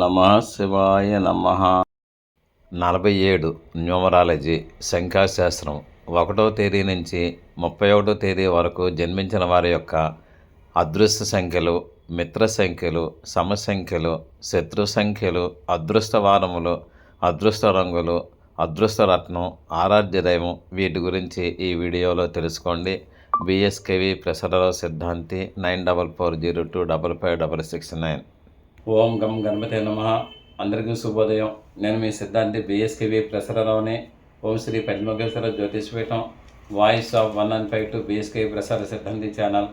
నమ శివాయ నమ. నలభై ఏడు న్యూమరాలజీ శంఖాశాస్త్రం ఒకటో తేదీ నుంచి ముప్పై ఒకటో తేదీ వరకు జన్మించిన వారి యొక్క అదృష్ట సంఖ్యలు మిత్ర సంఖ్యలు సమ సంఖ్యలు శత్రు సంఖ్యలు అదృష్ట వారములు అదృష్ట రంగులు అదృష్ట రత్నం ఆరాధ్య దైవం వీటి గురించి ఈ వీడియోలో తెలుసుకోండి. బిఎస్కేవి ప్రసరరావు సిద్ధాంతి nine double four zero two double five double six nine. ఓం గం గణపతి నమ. అందరికీ శుభోదయం. నేను మీ సిద్ధాంతి బిఎస్కేవి ప్రసరరావుని ఓం Shri Padmageshwara Jyotishpeetham voice of one and five two BSKV Prasara సిద్ధాంతి ఛానల్.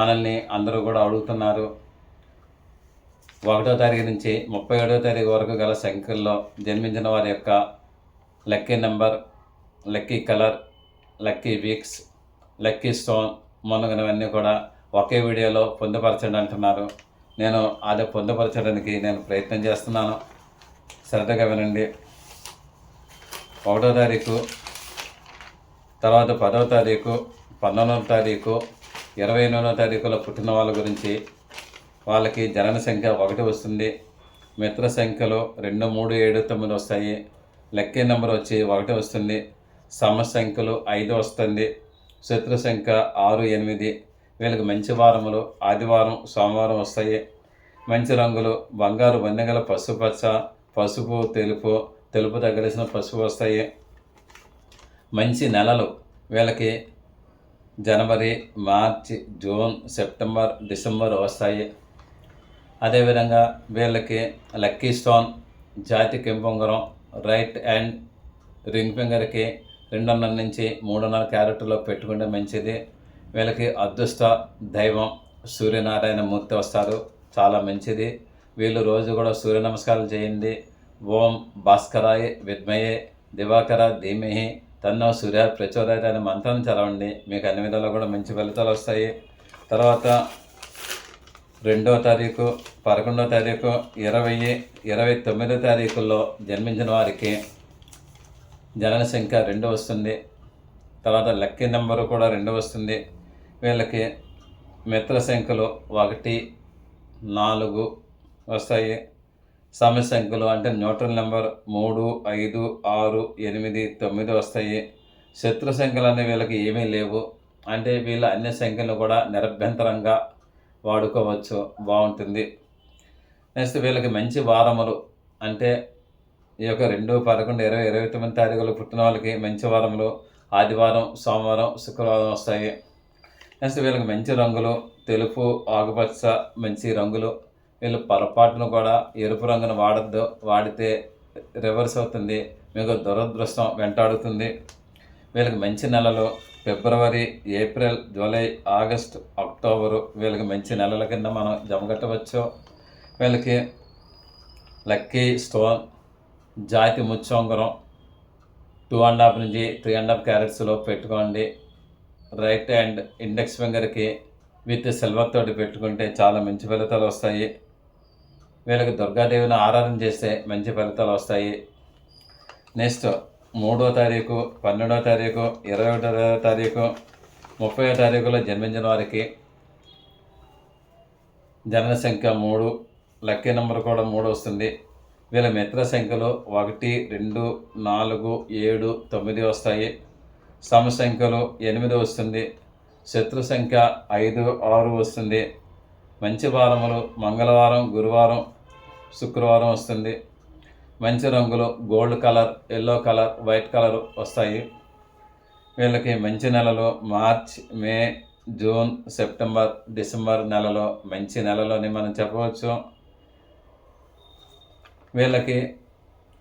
మనల్ని అందరూ కూడా అడుగుతున్నారు. ఒకటో తారీఖు నుంచి ముప్పై ఏడో తారీఖు వరకు గల సంఖ్యల్లో జన్మించిన వారి యొక్క lucky number lucky colour lucky weeks lucky stone మొన్నగనవన్నీ కూడా ఒకే వీడియోలో పొందుపరచండి అంటున్నారు. నేను అది పొందుపరచడానికి నేను ప్రయత్నం చేస్తున్నాను. శ్రద్ధగా వినండి. ఒకటో తారీఖు తర్వాత పదవ తారీఖు పంతొమ్మిదవ తారీఖు ఇరవై ఎనిమిదవ తారీఖులో పుట్టిన వాళ్ళ గురించి వాళ్ళకి జనన సంఖ్య ఒకటి వస్తుంది. మిత్ర సంఖ్యలు రెండు మూడు ఏడు తొమ్మిది వస్తాయి. లక్కీ నెంబర్ వచ్చి ఒకటి వస్తుంది. సమ సంఖ్యలు ఐదు వస్తుంది. శత్రు సంఖ్య ఆరు ఎనిమిది. వీళ్ళకి మంచి వారములు ఆదివారం సోమవారం వస్తాయి. మంచి రంగులు బంగారు వన్నెగల పసుపచ్చ పసుపు తెలుపు తెలుపు తగిలిసిన పసుపు వస్తాయి. మంచి నెలలు వీళ్ళకి జనవరి మార్చి జూన్ సెప్టెంబర్ డిసెంబర్ వస్తాయి. అదేవిధంగా వీళ్ళకి లక్కీ స్టోన్ జాతి కెంపొంగరం రైట్ హ్యాండ్ రింగ్ ఫింగర్కి రెండున్నర నుంచి మూడున్నర క్యారెట్లో పెట్టుకుంటే మంచిది. వీళ్ళకి అదృష్ట దైవం సూర్యనారాయణ మూర్తి వస్తారు. చాలా మంచిది. వీళ్ళు రోజు కూడా సూర్య నమస్కారాలు చేయండి. ఓం భాస్కరాయ విద్మయే దివాకర ధీమహి తన్నో సూర్య ప్రచోదయ అనే మంత్రాన్ని చదవండి. మీకు అన్ని విధాలు కూడా మంచి ఫలితాలు వస్తాయి. తర్వాత రెండో తారీఖు పదకొండో తారీఖు ఇరవై ఇరవై తొమ్మిదో తారీఖుల్లో జన్మించిన వారికి జనన సంఖ్య రెండు వస్తుంది. తర్వాత లక్కీ నెంబరు కూడా రెండు వస్తుంది. వీళ్ళకి మిత్ర సంఖ్యలు ఒకటి నాలుగు వస్తాయి. సమయ సంఖ్యలు అంటే న్యూట్రల్ నెంబర్ మూడు ఐదు ఆరు ఎనిమిది తొమ్మిది వస్తాయి. శత్రు సంఖ్యలు అనే వీళ్ళకి ఏమీ లేవు. అంటే వీళ్ళ అన్ని సంఖ్యలు కూడా నిరభ్యంతరంగా వాడుకోవచ్చు. బాగుంటుంది. నెక్స్ట్ వీళ్ళకి మంచి వారములు అంటే ఈ యొక్క రెండు పదకొండు ఇరవై ఇరవై తొమ్మిది తారీఖులు పుట్టిన వాళ్ళకి మంచి వారములు ఆదివారం సోమవారం శుక్రవారం వస్తాయి. నెక్స్ట్ వీళ్ళకి మంచి రంగులు తెలుపు ఆకుపచ్చ మంచి రంగులు. వీళ్ళు పొరపాటును కూడా ఎరుపు రంగును వాడద్దు వాడితే రివర్స్ అవుతుంది మీకు దురదృష్టం వెంటాడుతుంది. వీళ్ళకి మంచి నెలలు ఫిబ్రవరి ఏప్రిల్ జూలై ఆగస్ట్ అక్టోబరు వీళ్ళకి మంచి నెలల కింద మనం జమగట్టవచ్చు. వీళ్ళకి లక్కీ స్టోన్ జాతి ముచ్చొంగరం టూ అండ్ హాఫ్ నుంచి త్రీ అండ్ హాఫ్ క్యారెట్స్లో పెట్టుకోండి. రైట్ హ్యాండ్ ఇండెక్స్ ఫింగర్కి విత్ సిల్వర్ తోటి పెట్టుకుంటే చాలా మంచి ఫలితాలు వస్తాయి. వీళ్ళకి దుర్గాదేవిని ఆరాధన చేస్తే మంచి ఫలితాలు వస్తాయి. నెక్స్ట్ మూడో తారీఖు పన్నెండో తారీఖు ఇరవై ఒకటో తారీఖు ముప్పై తారీఖులో జన్మించిన వారికి జనన సంఖ్య మూడు లక్కీ నెంబర్ కూడా మూడు వస్తుంది. వీళ్ళ మిత్ర సంఖ్యలు ఒకటి రెండు నాలుగు ఏడు తొమ్మిది వస్తాయి. సమ సంఖ్యలు ఎనిమిది వస్తుంది. శత్రు సంఖ్య ఐదు ఆరు వస్తుంది. మంచి వారములు మంగళవారం గురువారం శుక్రవారం వస్తుంది. మంచి రంగులు gold colour yellow colour white colour వస్తాయి. వీళ్ళకి మంచి నెలలు March May June September December నెలలో మంచి నెలలోని మనం చెప్పవచ్చు. వీళ్ళకి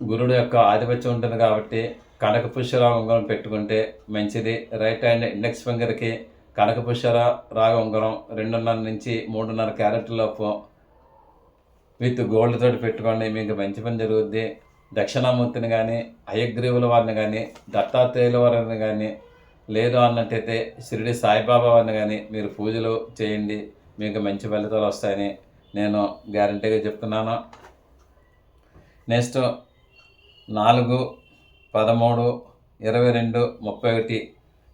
గురుడు యొక్క ఆధిపత్యం ఉంటుంది కాబట్టి కనక పుష్యరాగ ఉంగరం పెట్టుకుంటే మంచిది. రైట్ హ్యాండ్ ఇండెక్స్ ఫింగర్కి కనకపుష్యర రాగ ఉంగరం రెండున్నర నుంచి మూడున్నర క్యారెట్లలోపు విత్ గోల్డ్ తోటి పెట్టుకోండి. మీకు మంచి పని జరుగుద్ది. దక్షిణామూర్తిని కానీ అయగ్రీవుల వారిని కానీ దత్తాత్రేయుల వారిని కానీ లేదు అన్నట్టయితే షిరిడి సాయిబాబా వారిని కానీ మీరు పూజలు చేయండి. మీకు మంచి ఫలితాలు వస్తాయని నేను గ్యారంటీగా చెప్తున్నాను. నెక్స్ట్ నాలుగు పదమూడు ఇరవై రెండు ముప్పై ఒకటి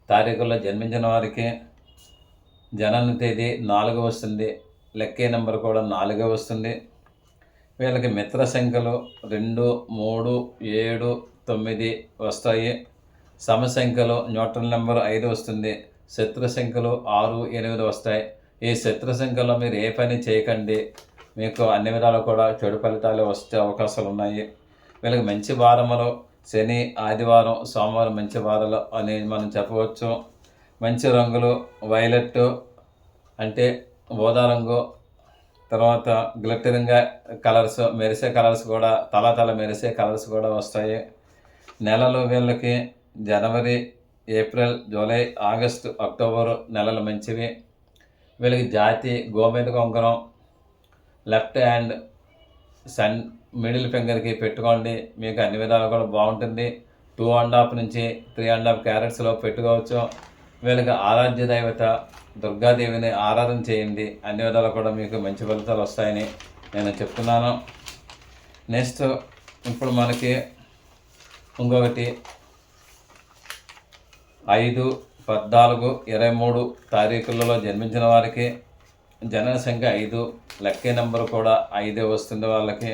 తారీఖుల్లో జన్మించిన వారికి జనన తేదీ నాలుగు వస్తుంది. లెక్కే నెంబర్ కూడా నాలుగే వస్తుంది. వీళ్ళకి మిత్ర సంఖ్యలు రెండు మూడు ఏడు తొమ్మిది వస్తాయి. సమ సంఖ్యలు న్యూట్రల్ నెంబర్ ఐదు వస్తుంది. శత్రు సంఖ్యలు ఆరు ఎనిమిది వస్తాయి. ఈ శత్రు సంఖ్యలో మీరు ఏ పని చేయకండి. మీకు అన్ని విధాలు కూడా చెడు ఫలితాలు వచ్చే అవకాశాలు ఉన్నాయి. వీళ్ళకి మంచి వారములు శని ఆదివారం సోమవారం మంచి వారాలు అని మనం చెప్పవచ్చు. మంచి రంగులు వైలెట్ అంటే ఊదా రంగు తర్వాత గ్లిటరింగ్గా కలర్స్ మెరిసే కలర్స్ కూడా తల తల మెరిసే కలర్స్ కూడా వస్తాయి. నెలలు వీళ్ళకి జనవరి ఏప్రిల్ జూలై ఆగస్టు అక్టోబర్ నెలలు మంచివి. వీళ్ళకి జాతి గోమేద కొంకరం లెఫ్ట్ హ్యాండ్ సన్ మిడిల్ ఫింగర్కి పెట్టుకోండి. మీకు అన్ని విధాలు కూడా బాగుంటుంది. టూ అండ్ హాఫ్ నుంచి త్రీ అండ్ హాఫ్ క్యారెట్స్లో పెట్టుకోవచ్చు. వీళ్ళకి ఆరాధ్య దైవత దుర్గాదేవిని ఆరాధన చేయండి. అన్ని విధాలు కూడా మీకు మంచి ఫలితాలు వస్తాయని నేను చెప్తున్నాను. నెక్స్ట్ ఇప్పుడు మనకి ఇంకొకటి. ఐదు పద్నాలుగు ఇరవై మూడు తారీఖులలో జన్మించిన వారికి జనన సంఖ్య ఐదు. లక్కీ నెంబర్ కూడా ఐదే వస్తుంది వాళ్ళకి.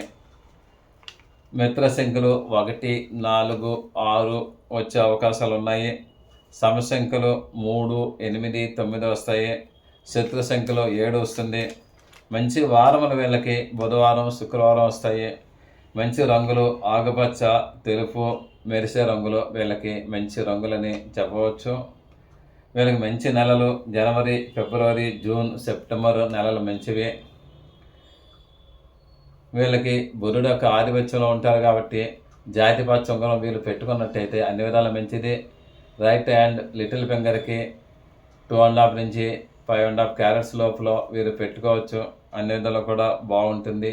మిత్ర సంఖ్యలు ఒకటి నాలుగు ఆరు వచ్చే అవకాశాలు ఉన్నాయి సమసంఖ్యలు మూడు ఎనిమిది తొమ్మిది వస్తాయి. శత్రు సంఖ్యలో ఏడు వస్తుంది. మంచి వారముల వీళ్ళకి బుధవారం శుక్రవారం వస్తాయి. మంచి రంగులు ఆకుపచ్చ తెలుపు మెరిసే రంగులు వీళ్ళకి మంచి రంగులని చెప్పవచ్చు. వీళ్ళకి మంచి నెలలు జనవరి ఫిబ్రవరి జూన్ సెప్టెంబర్ నెలలు మంచివి. వీళ్ళకి బుధుడు యొక్క ఆధిపత్యంలో ఉంటారు కాబట్టి జాతిపాత చొంగలం వీళ్ళు పెట్టుకున్నట్టయితే అన్ని విధాల మంచిది. రైట్ హ్యాండ్ లిటిల్ ఫింగర్కి టూ అండ్ హాఫ్ నుంచి ఫైవ్ అండ్ హాఫ్ క్యారెట్స్ లోపల వీరు పెట్టుకోవచ్చు. అన్ని విధాలు కూడా బాగుంటుంది.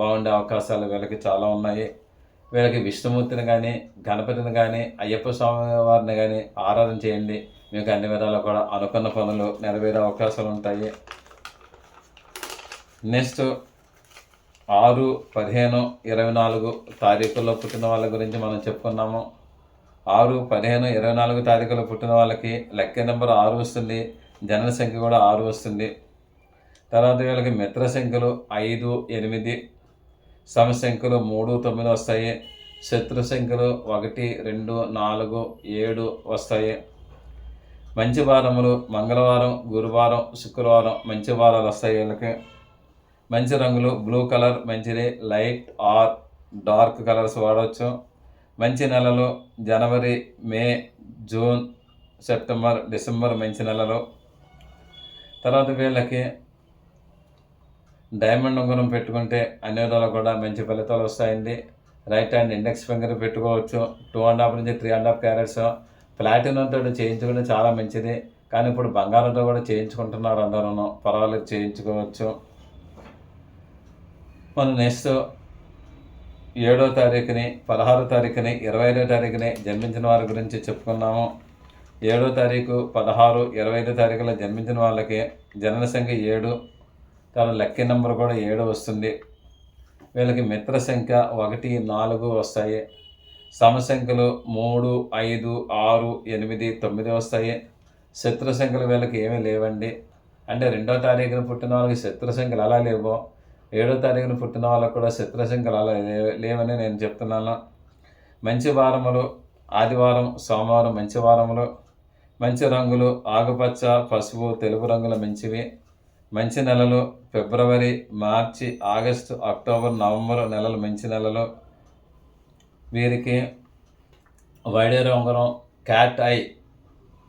బాగుండే అవకాశాలు వీళ్ళకి చాలా ఉన్నాయి. వీళ్ళకి విష్ణుమూర్తిని కానీ గణపతిని కానీ అయ్యప్ప స్వామి వారిని కానీ ఆరాధన చేయండి. మీకు అన్ని విధాలు కూడా అనుకున్న పనులు నెరవేరే అవకాశాలు ఉంటాయి. నెక్స్ట్ ఆరు పదిహేను ఇరవై నాలుగు తారీఖుల్లో పుట్టిన వాళ్ళ గురించి మనం చెప్పుకున్నాము. ఆరు పదిహేను ఇరవై నాలుగు తారీఖులో పుట్టిన వాళ్ళకి లెక్క నెంబర్ ఆరు వస్తుంది జనన సంఖ్య కూడా ఆరు వస్తుంది. తర్వాత వీళ్ళకి మిత్ర సంఖ్యలు ఐదు ఎనిమిది సమ సంఖ్యలు మూడు తొమ్మిది వస్తాయి. శత్రు సంఖ్యలు ఒకటి రెండు నాలుగు ఏడు వస్తాయి. మంచి వారములు మంగళవారం గురువారం శుక్రవారం మంచి వారాలు వస్తాయి వీళ్ళకి. మంచి రంగులు బ్లూ కలర్ మంచిది లైట్ ఆర్ డార్క్ కలర్స్ వాడవచ్చు మంచి నెలలు జనవరి మే జూన్ సెప్టెంబర్ డిసెంబర్ మంచి నెలలు. తర్వాత వీళ్ళకి డైమండ్ ఉంగరం పెట్టుకుంటే అన్ని విధాలు కూడా మంచి ఫలితాలు వస్తాయండి. రైట్ హ్యాండ్ ఇండెక్స్ ఫింగర్ పెట్టుకోవచ్చు. టూ అండ్ హాఫ్ నుంచి త్రీ అండ్ హాఫ్ క్యారెట్స్. ప్లాటినంతో చేయించుకుంటే చాలా మంచిది. కానీ ఇప్పుడు బంగారంతో కూడా చేయించుకుంటున్నారు అందరూ పర్వాలేదు చేయించుకోవచ్చు. మనం నెక్స్ట్ ఏడో తారీఖుని పదహారో తారీఖుని ఇరవై ఐదో తారీఖుని జన్మించిన వారి గురించి చెప్పుకున్నాము. ఏడో తారీఖు పదహారు ఇరవై ఐదో తారీఖులో జన్మించిన వాళ్ళకి జనన సంఖ్య ఏడు తన లక్కీ నెంబర్ కూడా ఏడు వస్తుంది. వీళ్ళకి మిత్ర సంఖ్య ఒకటి నాలుగు వస్తాయి. సమసంఖ్యలు మూడు ఐదు ఆరు ఎనిమిది తొమ్మిది వస్తాయి. శత్రు సంఖ్యలు వీళ్ళకి ఏమీ లేవండి. అంటే రెండో తారీఖున పుట్టిన వాళ్ళకి శత్రు సంఖ్యలు అలా లేవో? ఏడో తారీఖున పుట్టిన వాళ్ళకు కూడా శత్రుశంకరాలు లేవని నేను చెప్తున్నాను. మంచి వారములు ఆదివారం సోమవారం మంచి వారములు. మంచి రంగులు ఆకుపచ్చ పసుపు తెలుపు రంగుల మంచివి. మంచి నెలలు ఫిబ్రవరి మార్చి ఆగస్టు అక్టోబర్ నవంబర్ నెలలు మంచి నెలలు. వీరికి వైడేరు ఉంగరం క్యాట్ ఐ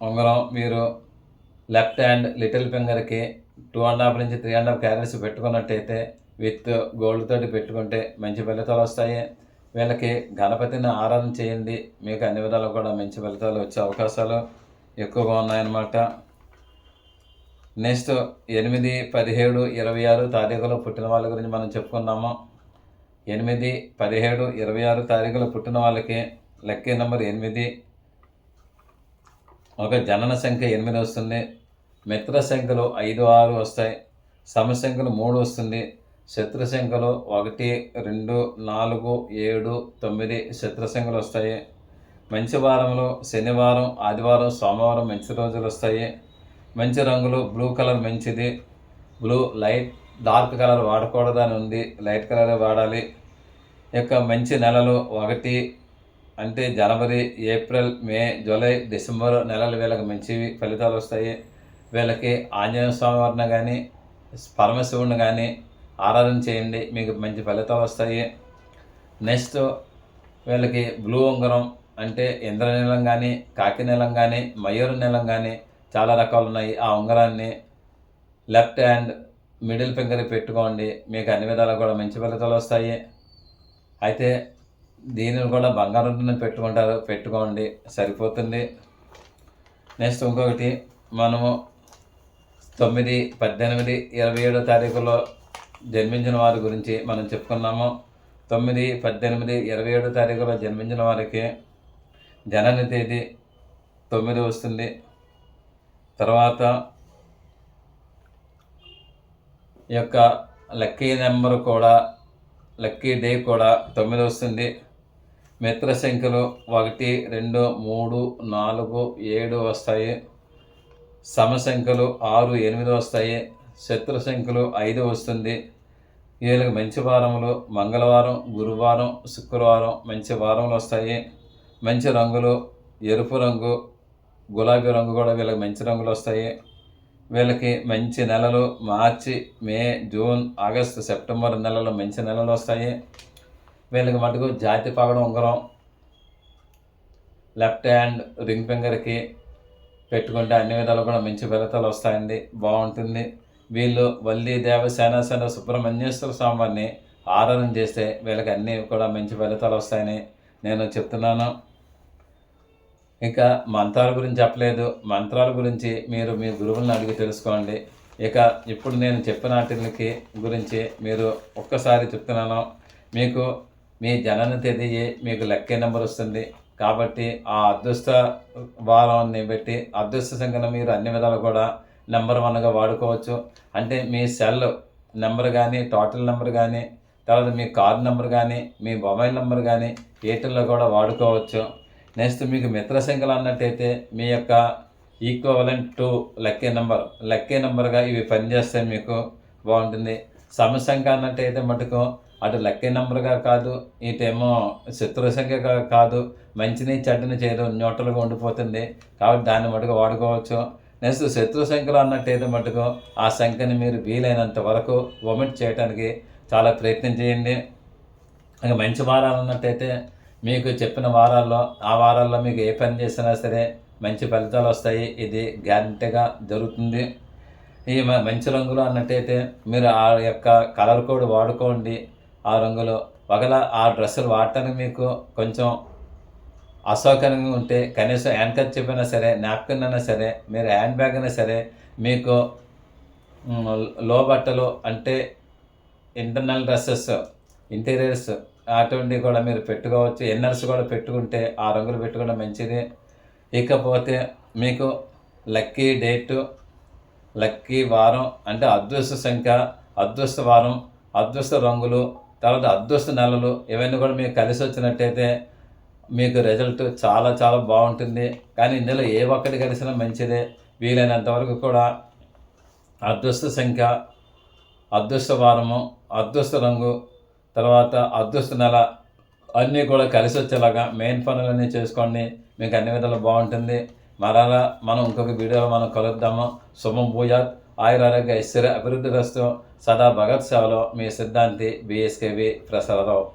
ఉంగరం మీరు లెఫ్ట్ హ్యాండ్ లిటిల్ ఫింగర్కి టూ అండ్ హాఫ్ నుంచి త్రీ అండ్ హాఫ్ క్యారెట్స్ పెట్టుకున్నట్టయితే విత్ గోల్డ్ తోటి పెట్టుకుంటే మంచి ఫలితాలు వస్తాయి. వీళ్ళకి గణపతిని ఆరాధన చేయండి. మీకు అన్ని విధాలు కూడా మంచి ఫలితాలు వచ్చే అవకాశాలు ఎక్కువగా ఉన్నాయన్నమాట. నెక్స్ట్ ఎనిమిది పదిహేడు ఇరవై ఆరు తారీఖులో పుట్టిన వాళ్ళ గురించి మనం చెప్పుకున్నాము. ఎనిమిది పదిహేడు ఇరవై ఆరు తారీఖులో పుట్టిన వాళ్ళకి లక్కీ నెంబర్ ఎనిమిది. ఒక జనన సంఖ్య ఎనిమిది వస్తుంది. మిత్ర సంఖ్యలు ఐదు ఆరు వస్తాయి. సమ సంఖ్యలు మూడు వస్తుంది. శత్రు సంఖ్యలు ఒకటి రెండు నాలుగు ఏడు తొమ్మిది శత్రు సంఖ్యలు వస్తాయి. మంచి వారంలో శనివారం ఆదివారం సోమవారం మంచి రోజులు వస్తాయి. మంచి రంగులు బ్లూ కలర్ మంచిది. బ్లూ లైట్ డార్క్ కలర్ వాడకూడదని ఉంది. లైట్ కలర్ వాడాలి. యొక్క మంచి నెలలు ఒకటి అంటే జనవరి ఏప్రిల్ మే జూలై డిసెంబర్ నెలలు వీళ్ళకి మంచి ఫలితాలు వస్తాయి. వీళ్ళకి ఆంజనేయ స్వామి వారిని కానీ పరమశివుడిని కానీ ఆరాధన చేయండి మీకు మంచి ఫలితాలు వస్తాయి. నెక్స్ట్ వీళ్ళకి బ్లూ ఉంగరం అంటే ఇంద్రనీలం కానీ కాకి నీలం కానీ మయూర నీలం కానీ చాలా రకాలు ఉన్నాయి. ఆ ఉంగరాన్ని లెఫ్ట్ హ్యాండ్ మిడిల్ ఫింగర్ పెట్టుకోండి. మీకు అన్ని విధాలు కూడా మంచి ఫలితాలు వస్తాయి. అయితే దీనిని కూడా బంగారం పెట్టుకుంటారు పెట్టుకోండి సరిపోతుంది. నెక్స్ట్ ఇంకొకటి మనము తొమ్మిది పద్దెనిమిది ఇరవై ఏడో తారీఖులో జన్మించిన వారి గురించి మనం చెప్పుకున్నాము. తొమ్మిది పద్దెనిమిది ఇరవై ఏడో తారీఖులో జన్మించిన వారికి జనన తేదీ తొమ్మిది వస్తుంది. తర్వాత యొక్క లక్కీ నెంబర్ కూడా లక్కీ డే కూడా తొమ్మిది వస్తుంది. మిత్ర సంఖ్యలు ఒకటి రెండు మూడు నాలుగు ఏడు వస్తాయి. సమ సంఖ్యలు ఆరు ఎనిమిది వస్తాయి. శత్రు సంఖ్యలు ఐదు వస్తుంది. వీళ్ళకి మంచి వారములు మంగళవారం గురువారం శుక్రవారం మంచి వారములు వస్తాయి. మంచి రంగులు ఎరుపు రంగు గులాబీ రంగు కూడా వీళ్ళకి మంచి రంగులు వస్తాయి. వీళ్ళకి మంచి నెలలు మార్చి మే జూన్ ఆగస్టు సెప్టెంబర్ నెలలో మంచి నెలలు వస్తాయి. వీళ్ళకి మటుకు జాతి పగడం ఉంగరం. లెఫ్ట్ హ్యాండ్ రింగ్ ఫింగర్కి పెట్టుకుంటే అన్ని విధాలు కూడా మంచి ఫలితాలు వస్తాయండి. బాగుంటుంది. వీళ్ళు వల్లి సేన సుబ్రహ్మణ్యేశ్వర స్వామిని ఆరాధన చేస్తే వీళ్ళకి అన్నీ కూడా మంచి ఫలితాలు వస్తాయని నేను చెప్తున్నాను. ఇంకా మంత్రాల గురించి చెప్పలేదు. మంత్రాల గురించి మీరు మీ గురువులను అడిగి తెలుసుకోండి. ఇక ఇప్పుడు నేను చెప్పిన వాటికి గురించి మీరు ఒక్కసారి చెప్తున్నాను. మీకు మీ జనన తేదీ మీకు లెక్కే నెంబర్ వస్తుంది. కాబట్టి ఆ అదృష్ట వారాన్ని బట్టి అదృష్ట సంఖ్యను మీరు అన్ని విధాలు కూడా నెంబర్ వన్గా వాడుకోవచ్చు. అంటే మీ సెల్ నెంబర్ కానీ టోటల్ నెంబర్ కానీ తర్వాత మీ కార్ నెంబర్ కానీ మీ మొబైల్ నెంబర్ కానీ ఎయిర్టెల్లో కూడా వాడుకోవచ్చు. నెక్స్ట్ మీకు మిత్ర సంఖ్యలు అన్నట్టయితే మీ యొక్క equivalent to lucky number lucky నెంబర్గా ఇవి పనిచేస్తే మీకు బాగుంటుంది. సమసంఖ్య అన్నట్టయితే మటుకు అటు లక్కీ నెంబర్గా కాదు ఇటేమో శత్రు సంఖ్యగా కాదు మంచిని చెడ్డని చేయడం న్యూట్రల్గా ఉండిపోతుంది. కాబట్టి దాన్ని మటుకు వాడుకోవచ్చు. నెక్స్ట్ శత్రు సంఖ్యలో అన్నట్టయితే మటుకు ఆ సంఖ్యని మీరు వీలైనంత వరకు వొమిట్ చేయడానికి చాలా ప్రయత్నం చేయండి. ఇంకా మంచి వారాలు అన్నట్టయితే మీకు చెప్పిన వారాల్లో ఆ వారాల్లో మీకు ఏ పని చేసినా సరే మంచి ఫలితాలు వస్తాయి. ఇది గ్యారంటీగా జరుగుతుంది. ఈ మంచి రంగులు అన్నట్టయితే మీరు ఆ యొక్క కలర్ కోడ్ వాడుకోండి. ఆ రంగులో ఒకవేళ ఆ డ్రెస్సులు వాడటానికి మీకు కొంచెం అసౌకర్యంగా ఉంటే కనీసం హ్యాండ్ కట్ చెప్పినా సరే నాప్కిన్ అయినా సరే మీరు హ్యాండ్ బ్యాగ్ అయినా సరే మీకు లో బట్టలు అంటే ఇంటర్నల్ డ్రెస్సెస్ ఇంటీరియర్స్ అటువంటివి కూడా మీరు పెట్టుకోవచ్చు. ఎన్నర్స్ కూడా పెట్టుకుంటే ఆ రంగులు పెట్టుకోవడం మంచిది. ఇకపోతే మీకు లక్కీ డేటు లక్కీ వారం అంటే అదృష్ట సంఖ్య అదృష్ట వారం అదృష్ట రంగులు తర్వాత అదృష్ట నెలలు ఇవన్నీ కూడా మీకు కలిసి వచ్చినట్టయితే మీకు రిజల్ట్ చాలా చాలా బాగుంటుంది. కానీ ఇందులో ఏ ఒక్కటి కలిసినా మంచిదే. వీలైనంత వరకు కూడా అదృష్ట సంఖ్య అదృష్ట వారము అదృష్ట రంగు తర్వాత అదృష్ట నెల అన్నీ కూడా కలిసి వచ్చేలాగా మెయిన్ పనులన్నీ చేసుకోండి. మీకు అన్ని విధాలు బాగుంటుంది. మరలా మనం ఇంకొక వీడియోలో మనం కలుద్దాము. శుభం భూయాత్. ఆయురారోగ్య ఐశ్వర్య అభివృద్ధి రస్తు సదా భగత్ సేవలో మీ సిద్ధాంతి బిఎస్కేవి ప్రసాదరావు.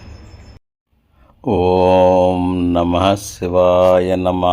ఓం నమ శివాయ నమ